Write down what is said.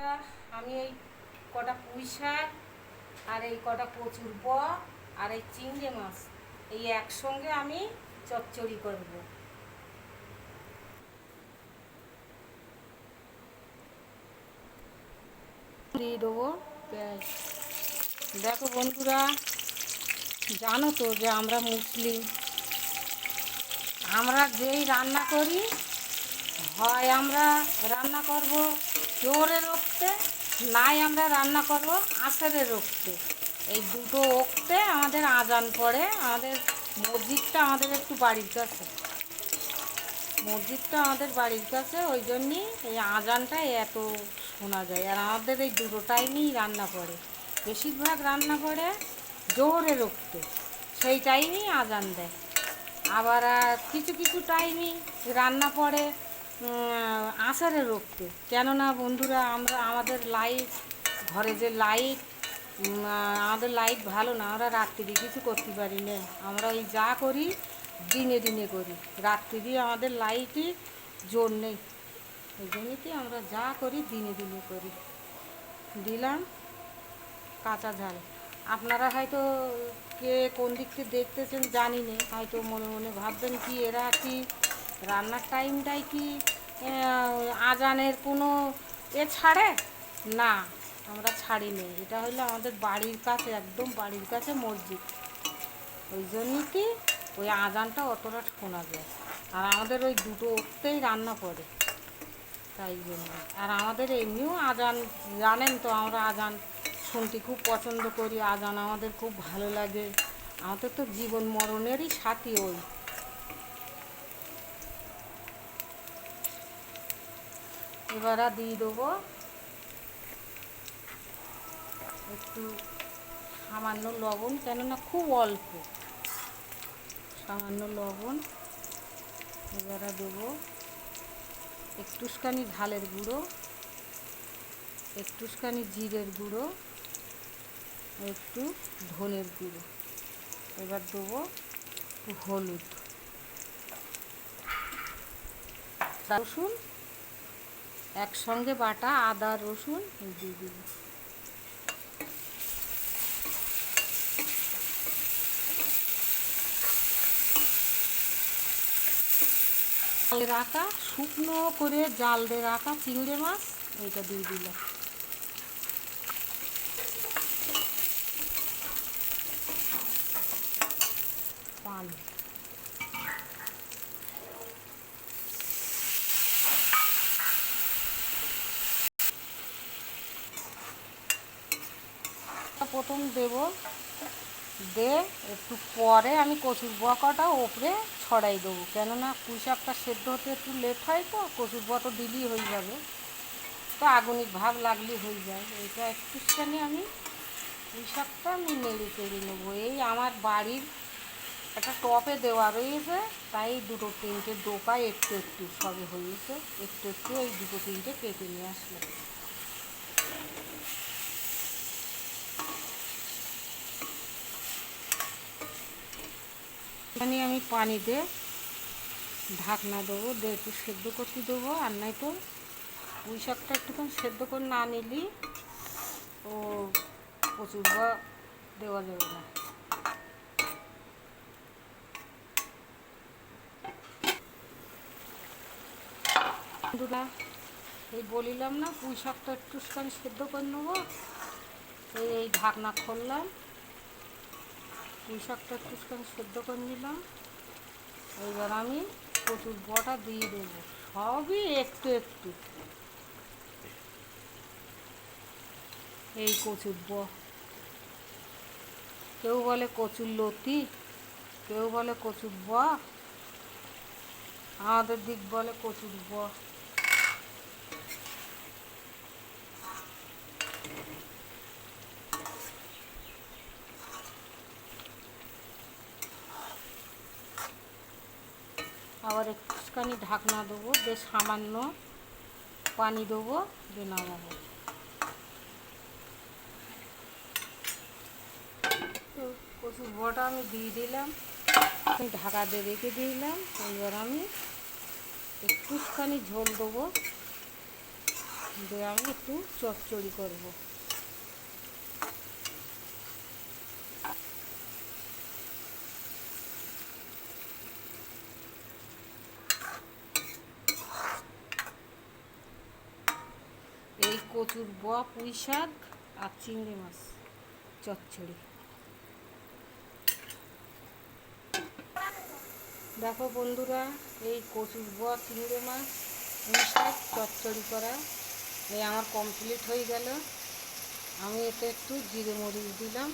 বন্ধুরা আমি এই কটা পুঁই শাক আর এই কটা কচুর ব আর এই চিংড়ি মাছ, এই একসঙ্গে আমি চচ্চড়ি করব। দেখো বন্ধুরা, জানো তো যে আমরা মুসলিম আমরা যেই রান্না করি, হয় আমরা রান্না করব জোরে রক্তে নাই আমরা রান্না করব আষাঢ়ে রক্তে এই দুটো ওক্তে আমাদের আজান পড়ে, আমাদের মসজিদটা আমাদের একটু বাড়ির কাছে। মসজিদটা আমাদের বাড়ির কাছে, ওই জন্যই এই আজানটা এত শোনা যায়। আর আমাদের এই দুটো টাইমেই রান্না করে বেশিরভাগ রান্না করে জোরে রক্তে সেই টাইমেই আজান দেয়। আবার কিছু কিছু টাইমই রান্না পড়ে আষাঢ়ে রক্তে। কেননা বন্ধুরা, আমরা আমাদের লাইট ঘরে যে লাইট আমাদের লাইট ভালো না, আমরা রাত্রি কিছু করতে পারি না। আমরা ওই যা করি, দিনে দিনে করি। রাত্রি আমাদের লাইটই জোর নেই। ওই কি আমরা যা করি, দিনে দিনে করি। দিলাম কাঁচা ঝাল। আপনারা হয়তো কে কোন দিক থেকে দেখতেছেন জানি না, হয়তো মনে মনে ভাববেন কি এরা কি রান্নার টাইমটাই কি আজানের কোনো এ ছাড়ে? না, আমরা ছাড়ি নেই এটা হলো আমাদের বাড়ির কাছে, একদম বাড়ির কাছে মসজিদ। ওই জন্য কি, ওই আজানটা অতটা শোনা যায়। আর আমাদের ওই দুটো ওঠতেই রান্না করে। তাই জন্য। আর আমাদের এমনিও আজান, জানেন তো আমরা আজান শুনতে খুব পছন্দ করি। আজান আমাদের খুব ভালো লাগে। আমাদের তো জীবন মরণেরই সাথী ওই। এবার দিয়ে দেবো। একটু সামান্য লবণ, কেননা খুব অল্প। সামান্য লবণ এবারে দেবো। একটুখানি ঝালের গুঁড়ো, একটুখানি জিরের গুঁড়ো, একটু ধনের গুঁড়ো। এবার দেবো হলুদ। রসুন একসঙ্গে বাটা আদা, রসুন দিয়ে। দিব রাখা, শুকনো করে জাল দিয়ে রাখা চিংড়ি মাছ এইটা দিয়ে দিলাম। পানি। প্রথম দেব। দে, একটু পরে আমি কচুর বকাটা ওপরে ছড়াই দেবো। কেননা পুঁই সেদ্ধ হতে একটু লেট হয় তো, কচুর বটো দিলেই হয়ে যাবে। তো আগুনিক ভাব লাগলে হয়ে যায়। এইটা একটুখানি আমি পুঁই শাকটা আমি নেড়ে চেড়ে নেব। এই আমার বাড়ির একটা টপে দেওয়া রয়েছে, তাই দুটো তিনটে ডোকায় একটু একটু সবে হয়েছে। একটু একটু এই দুটো তিনটে কেটে নিয়ে আসলাম। এখানে আমি পানি দিয়ে ঢাকনা দেবো, দিয়ে একটু সেদ্ধ করতে দেবো। আর নাই তো পুঁই শাকটা একটুখানি সেদ্ধ করে না নিলি ও প্রচুর বা দেওয়া যাবে না। এই বলিলাম না, পুঁই শাকটা একটুখানি সেদ্ধ করে নেব। এই ঢাকনা খুললাম। পুঁই শাকটা একটুখানি সেদ্ধ করে নিলাম। এইবার আমি কচুর বটা দিয়ে দেবো। সবই একটু একটু। এই কচুর ব কেউ বলে কচুর লতি, কেউ বলে কচুর ব, আমাদের দিক বলে কচুর ব আবার একটুখানি ঢাকনা দেবো, বেশ সামান্য পানি দেবো, দিয়ে নামাবো। কচুর বটা আমি দিয়ে দিলাম। ঢাকা দিয়ে রেখে দিলাম। এবার আমি একটুখানি ঝোল দেবো। দিয়ে আমি একটু চচ্চড়ি করব এই কচুর বয়া, পুঁই শাক আর চিংড়ি মাছ, চচ্চড়ি। দেখো বন্ধুরা, এই কচুর বয়া, চিংড়ি মাছ, পুঁই শাক, চচ্চড়ি করা, এই আমার কমপ্লিট হয়ে গেল। আমি এতে একটু জিরে মরিচ দিলাম।